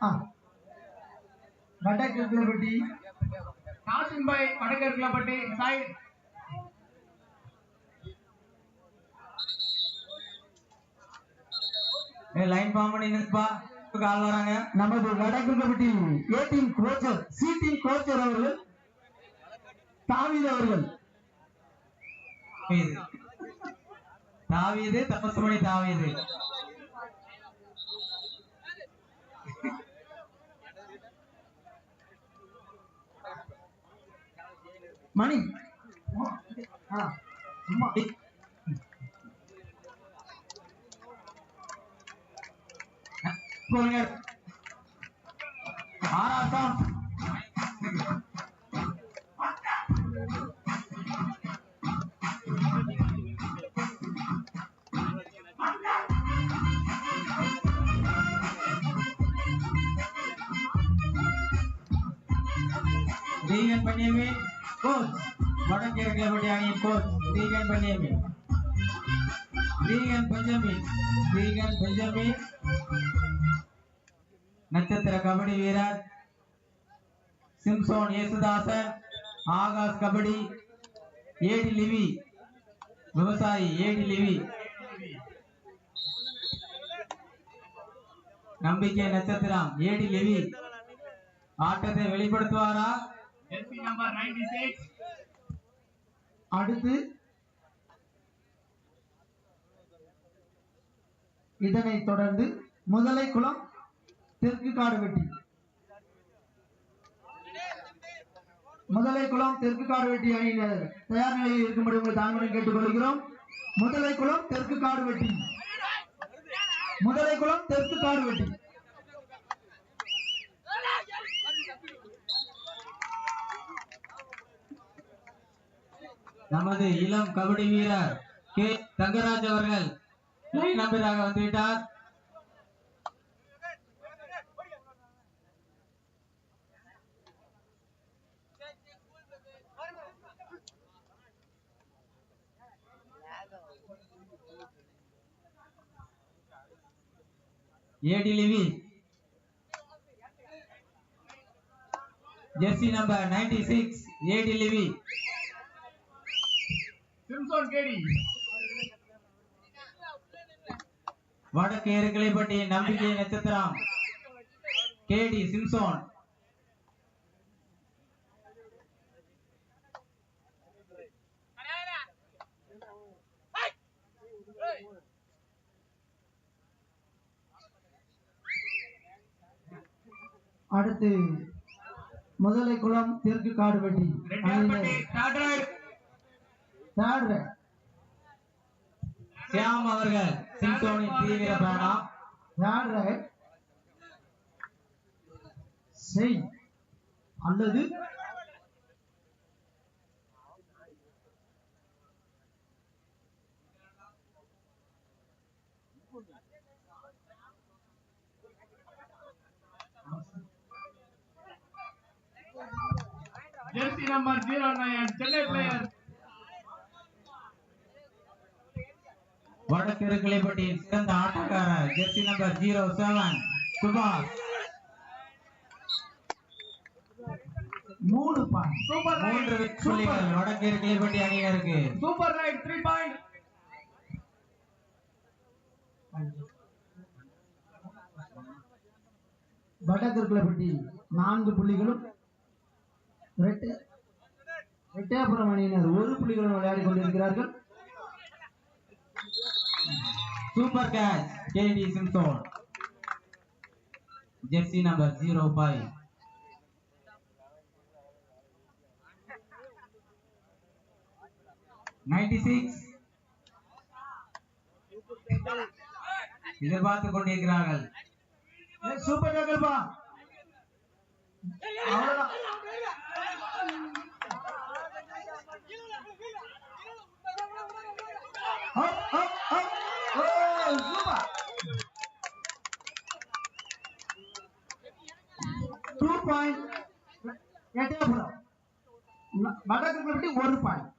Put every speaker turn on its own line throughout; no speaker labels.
ஆ. வடக்கு கிளப்பட்டி
காசிம் பாய் வடக்கர்களப்பட்டி சைட்
லைன் ஃபார்ம் பண்ணி கால் வராங்க.
நமது வடக்கு கிளப்பட்டி ஏ டீம் கோச்சர் சி டீம் கோச்சர் அவர்கள் தாவீது அவர்கள்.
தாவீது. தாவீது தபசு மணி. தாவீது
மணி ஆ சும்மா
போங்க ஆராட்டம் ரீகன் பன்னியமின் கோச் வடகிழக்கு கபடி அணியின் coach Reagan பன்னியமின் Reagan Benjamin Reagan Benjamin நட்சத்திர கபடி வீரர் சிம்சோன் யேசுதாசன் ஆகாஷ் கபடி ஏடி லிவி விவசாயி ஏடி லிவி. நம்பிக்கை நட்சத்திரம் ஏடி லிவி. ஆட்டத்தை வெளிப்படுத்துவாரா?
ஜெர்சி நம்பர் 96
அடுத்து இதனைத் தொடர்ந்து முதலை குளம் தெற்கு காடுவெட்டி முதலை குளம் தெற்கு காடுவெட்டி அணியினர் தயார் நிலையில் இருக்கும்படி உங்களை தாங்களும் கேட்டுக்கொள்கிறோம். முதலை குளம் தெற்கு காடுவெட்டி முதலை குளம் தெற்கு காடுவெட்டி
நமது இளம் கபடி வீரர் கே தங்கராஜ் அவர்கள் லைன் நம்பராக வந்துவிட்டார் ஏடி லிவி ஜெர்சி நம்பர் 96 ஏடி லிவி
சிம்சோன் கேடி
வடக்கு எருக்கலைப்பட்டி நம்பிக்கை நட்சத்திரம். கேடி சிம்சோன்.
அடுத்து முதலை குளம் தெற்கு காடு
சியாம் அவர்கள் சிம்சோனின் தீவிர பயணம்
ரைட் செய். அல்லது
ஜெர்சி நம்பர் 09 சென்னை பிளேயர்
வடக்கு எருக்கலைப்பட்டியின் சிறந்த ஆட்டக்காரர் jersey number zero seven Subash.
மூணு பாயிண்ட்
சூப்பர்
மூன்று புள்ளிகள் வடக்கு எருக்கலைப்பட்டி அணியினருக்கு
சூப்பர் ரைட் 3 பாயிண்ட்
வடகிற்குலப்பட்டி நான்கு புள்ளிகளும் ரெட்ட அணியினர். ஒரு புள்ளிகளும் விளையாடி கொண்டிருக்கிறார்கள்.
சூப்பர் கேட்ச் கேடி Simson jersey number zero five ninety six எதிர்பார்த்து கொண்டிருக்கிறார்கள்
ஏய், சூப்பர் டேக்கல்பா அவ்வளவுதான் அப், அப், அப். ஓ, சூப்பர் டூ பாயிண்ட் எட்டயபுரம் வடக்கு கபடி ஒரு பாயிண்ட்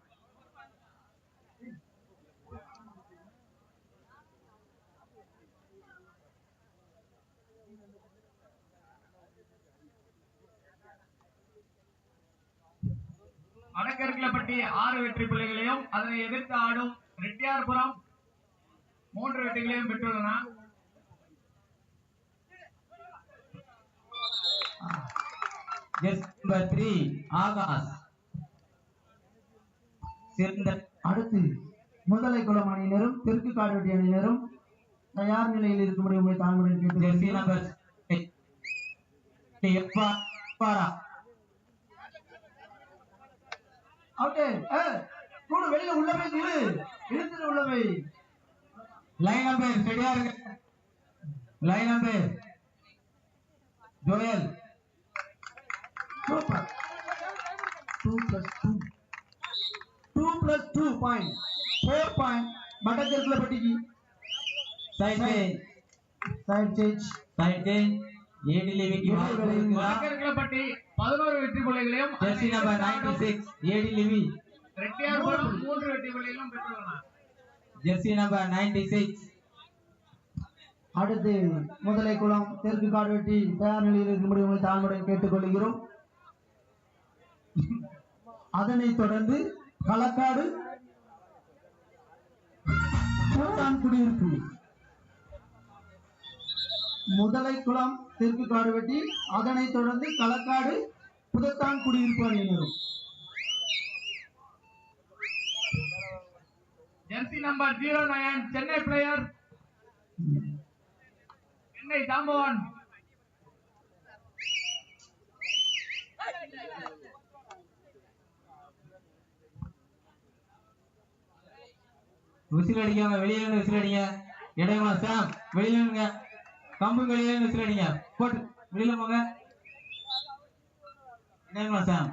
வடக்கருக்கிலப்பட்டி ஆறு வெற்றி பிள்ளைகளையும் அதனை எதிர்த்து ஆடும் ரெட்டியார்புரம் மூன்று வெற்றிகளையும் பெற்றுள்ளன.
ஆகாஷ் சிறந்த
அடுத்து முதலை குளம் அணியினரும் தெற்கு காடுவெட்டி அணியினரும் தயார் நிலையில் இருக்கும்படி உங்களை தாழ்மையுடன் கேட்டு வெளியில உள்ள போய் இழு இழுத்துட்டு உள்ள போய்
லைன் நம்பர் சரியா இருக்கு. Line number Joel.
Super two plus two two plus two point four point வடக்கு பட்டிக்கு
side change
side change
side change
பதினோரு வெற்றி புள்ளிகளையும்
ஜெர்சி நம்பர் நைன்டி சிக்ஸ் ஏடி லிவி
மூன்று வெற்றி புள்ளிகளும்
ஜெர்சி நம்பர் நைன்டி சிக்ஸ்
அடுத்து முதலை குளம் தெற்கு காடுவெட்டி தயார் நிலையில் இருக்கும்படி உங்களை தாழ்மையுடன் கேட்டுக்கொள்கிறோம் அதனைத் தொடர்ந்து களக்காடு குடியிருப்பு முதலை குளம் தெற்கு காடுவெட்டி அதனைத் தொடர்ந்து களக்காடு புதத்தான் குடியிருப்பு அணியினரும்
jersey number zero nine Chennai player Chennai தாம்பவான்
whistle அடிக்காம வெளியே இருந்து விசில் அடிங்க இடையமா சாம் வெளியில கம்பு வெளியே இருந்து விசில் அடிங்க போட்டு வெளியில போங்க. இடையமா சாம்.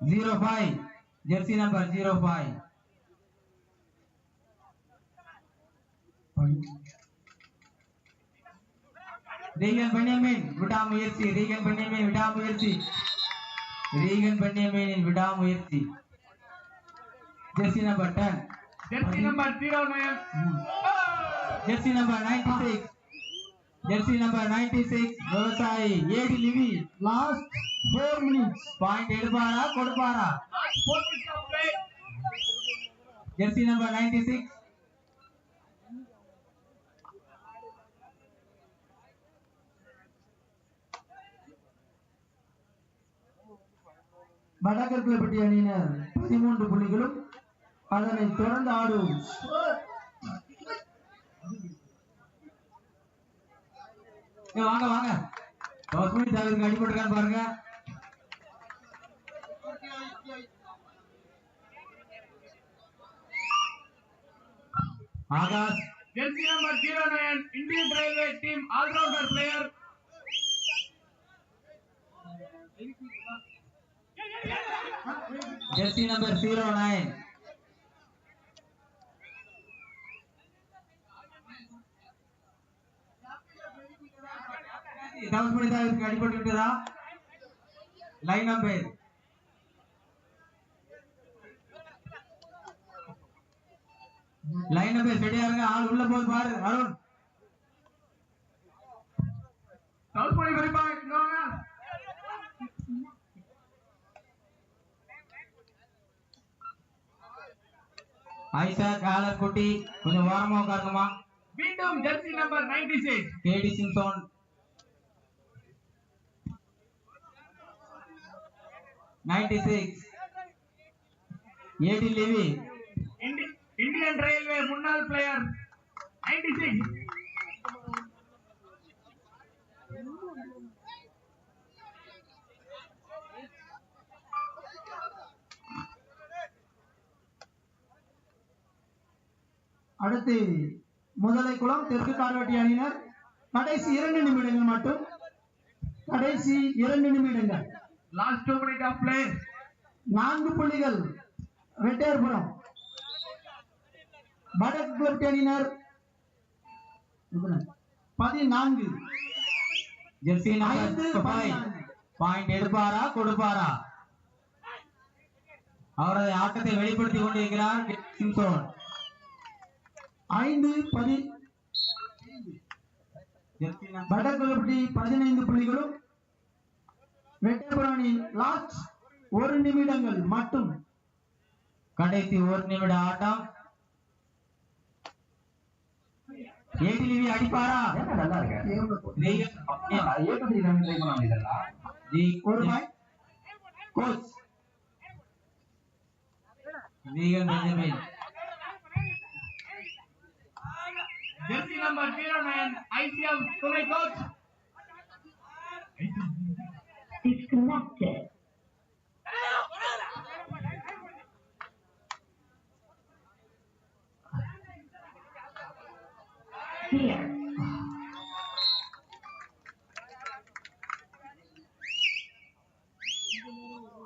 Zero five. Jersey number zero five. Regan Benjamin விடாமுயற்சி ரீகன் பென்யமின் விடாமுயற்சி ரீகன் பென்யமினின் விடாமுயற்சி jersey number ten
jersey number zero nine
jersey number ninety six jersey number ninety six விவசாயி ஏடி லிவி
லாஸ்ட் ஃபோர் மினிட்ஸ்
பாயிண்ட் எடுப்பாரா கொடுப்பாரா
four minutes of play
jersey number ninety six
Vadakarkulapatti அணியினர் பதிமூன்று புள்ளிகளும் அதனை தொடர்ந்து ஆடும்.
ஏ வாங்க வாங்க. பசுமணி சாகருக்கு அடிபட்டிருக்கான்னு பாருங்க. Akash.
Jersey number zero nine Indian railway team all rounder player
jersey number zero nine தான் இருக்கு. அடிபட்டு விட்டதா? லைன் நம்பர் லைன் நம்பர் சரியா இருங்க. ஆள் உள்ள போது பாரு. அருண்.
சவுத் மணி குறிப்பா
ஐசாக் ஆலன் குட்டி கொஞ்சம் ஓரமா உட்காருங்கம்மா.
மீண்டும் ஜெர்சி நம்பர் நைன்டி சிக்ஸ்
கேடி சிம்சோன். நைன்டி சிக்ஸ் ஏடி லிவி.
இந்தியன் ரயில்வே முன்னாள் பிளேயர் நைன்டி சிக்ஸ்
அடுத்து முதலை குளம் தெற்கு கார்வட்டி அணியினர். கடைசி இரண்டு நிமிடங்கள் மட்டும். கடைசி இரண்டு நிமிடங்கள்.
Last two minute of play
நான்கு புள்ளிகள். ரெட்டையர்புரம் வடக்கு கிளப்டி அணியினர்? பதினான்கு.
ஜெர்சி. பாயிண்ட் எடுப்பாரா கொடுப்பாரா? அவரது ஆட்டத்தை வெளிப்படுத்தி கொண்டிருக்கிறார்
ஐந்து பதி வடகுலப்பட்டி பதினைந்து புள்ளிகளும் வெட்டபுராணி லாஸ்ட் ஒரு நிமிடங்கள் மட்டும்.
கடைசி ஒரு நிமிட ஆட்டம். ஏடிலிவி அடிப்பாரா?
நல்லா இருக்கு? ஏகப்படி ரன் ட்ரை பண்ண முடியல
தி-
ஒரு பாய்
coach Regan Benjamin
jersey number zero nine ICM துணை கோச்
disconnected. Here.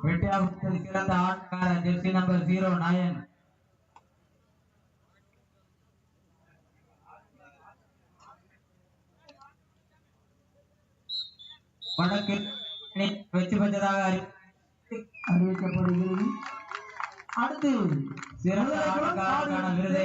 வெட்டியாபுரத்தில் சிறந்த ஆட்டக்காரர் ஜெர்சி நம்பர் ஜீரோ நயன் வழக்கில் வெற்றி பெற்றதாக
அறிவிக்கப்படுகிறது. அடுத்து
சிறந்த விருதை